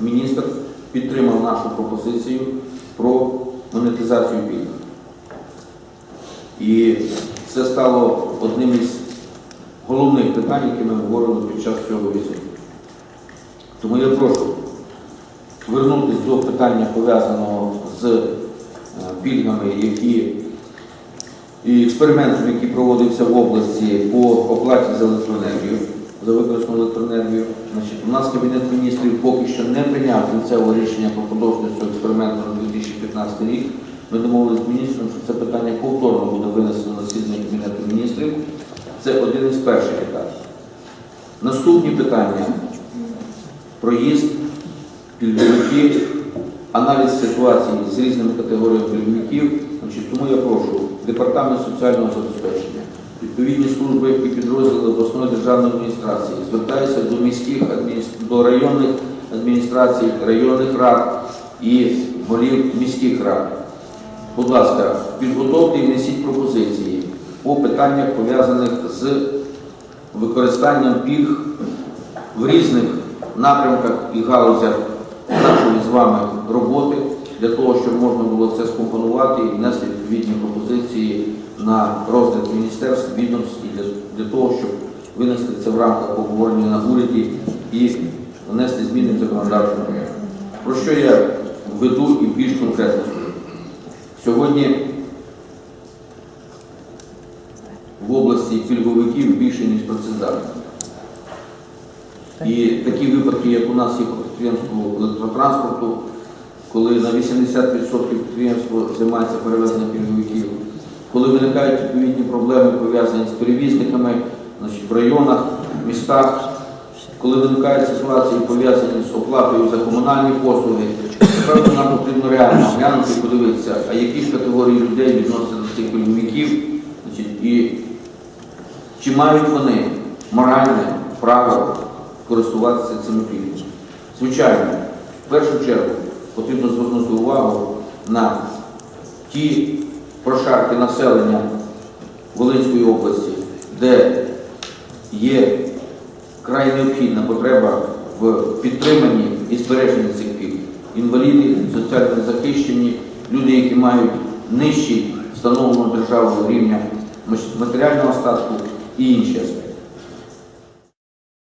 міністр підтримав нашу пропозицію про монетизацію пільг. І це стало одним із головних питань, які ми говорили під час цього візиту. Тому я прошу вернутися до питання пов'язаного з е, пільгами, які і експериментом, який проводився в області по оплаті за електроенергію, за використану електроенергію. Значить, у нас Кабінет міністрів поки що не прийняв кінцевого рішення про продовження експерименту на 2015 рік. Ми домовилися з міністром, що це питання повторно буде винесено на засідання Кабінету міністрів. Це один із перших етапів. Наступні питання проїзд, пільговики, аналіз ситуації з різними категоріями пільговиків. Тому я прошу Департамент соціального забезпечення, відповідні служби і підрозділи обласної державної адміністрації, звертаюся до міських до районних адміністрацій, районних рад і голів міських рад. Будь ласка, підготовте і внесіть пропозиції по питаннях пов'язаних з використанням пільг в різних напрямках і галузях нашої з вами роботи для того, щоб можна було це скомпонувати і внести відповідні пропозиції на розгляд міністерств, відомств і для, для того, щоб винести це в рамках обговорення на уряді і внести зміни в законодавчу норму. Про що я веду і більш конкретно скажу. Сьогодні в області пільговиків більше, ніж працездатних. І такі випадки, як у нас є по підприємству електротранспорту, коли на 80% підприємство займається перевезенням пільговиків, коли виникають відповідні проблеми пов'язані з перевізниками значить, в районах, містах, коли виникають ситуації пов'язані з оплатою за комунальні послуги, напевно, нам потрібно реально глянути і подивитися, а які ж категорії людей відносяться до цих пільговиків, і чи мають вони моральне право користуватися цими пільгами? Звичайно, в першу чергу потрібно звернути увагу на ті прошарки населення Волинської області, де є край необхідна потреба в підтриманні і збереженні цих пільг. Інваліди, соціально захищені, люди, які мають нижчий встановленого державного рівня матеріального статку і інші аспекти.